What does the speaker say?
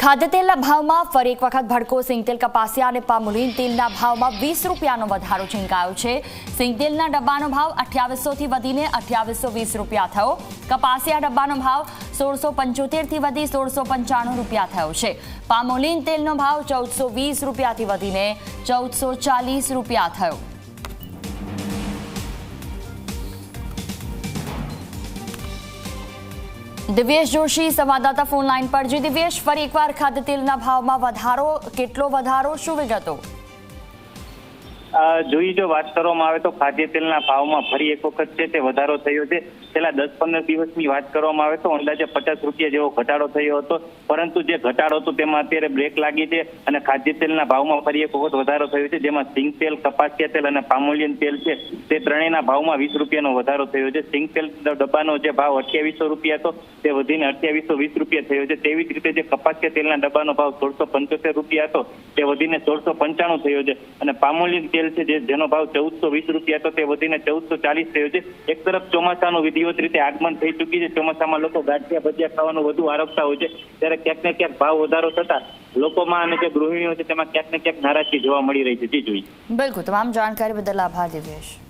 ખાદ્યતેલના ભાવમાં ફરી એક વખત ભડકો. સિંગતેલ કપાસિયા અને પામોલીન તેલના ભાવમાં વીસ રૂપિયાનો વધારો ઝીંકાયો છે. સિંગતેલના ડબ્બાનો ભાવ અઠ્યાવીસોથી વધીને અઠ્યાવીસો વીસ રૂપિયા થયો. કપાસિયા ડબ્બાનો ભાવ સોળસો પંચોતેરથી વધી સોળસો પંચાણું રૂપિયા થયો છે. પામોલીન તેલનો ભાવ ચૌદસો વીસ રૂપિયાથી વધીને ચૌદસો ચાલીસ રૂપિયા થયો. દિવ્યેશ જોશી સંવાદદાતા ફોન લાઈન પર જી. દિવ્યેશ, ફરી એકવાર ખાદ્ય તેલના ભાવમાં વધારો? કેટલો વધારો? શું વિગતો? જોઈ જો વાત કરવામાં આવે તો ખાદ્ય તેલના ભાવમાં ફરી એક વખત છે તે વધારો થયો છે. છેલ્લા દસ પંદર દિવસની વાત કરવામાં આવે તો અંદાજે પચાસ રૂપિયા જેવો ઘટાડો થયો હતો. પરંતુ જે ઘટાડો હતો તેમાં અત્યારે બ્રેક લાગી છે અને ખાદ્ય તેલના ભાવમાં ફરી એક વખત વધારો થયો છે. જેમાં સિંગ તેલ, કપાસિયા તેલ અને પામોલિયન તેલ છે તે ત્રણેયના ભાવમાં વીસ રૂપિયાનો વધારો થયો છે. સિંગ તેલ ડબ્બાનો જે ભાવ અઠ્યાવીસો રૂપિયા હતો તે વધીને અઠ્યાવીસો વીસ રૂપિયા થયો છે. તેવી જ રીતે જે કપાસિયા તેલના ડબ્બાનો ભાવ સોળસો પંચોતેર રૂપિયા હતો તે વધીને સોળસો પંચાણું થયો છે. અને પામોલિયન તેલ છે, જે જેનો ભાવ ચૌદસો વીસ રૂપિયા હતો, તે વધીને ચૌદસો ચાલીસ થયો છે. એક તરફ ચોમાસાનું વિધિવત રીતે આગમન થઈ ચૂકી છે. ચોમાસામાં લોકો ગાંઠિયા ભજીયા ખાવાનું વધુ આરોપતા હોય છે. ત્યારે ક્યાંક ને ક્યાંક ભાવ વધારો થતા લોકોમાં અને જે ગૃહિણીઓ છે, તેમાં ક્યાંક ને ક્યાંક નારાજગી જોવા મળી રહી છે. જી જોઈ બિલકુલ. તમામ જાણકારી બદલ આભાર દિવ્યેશ.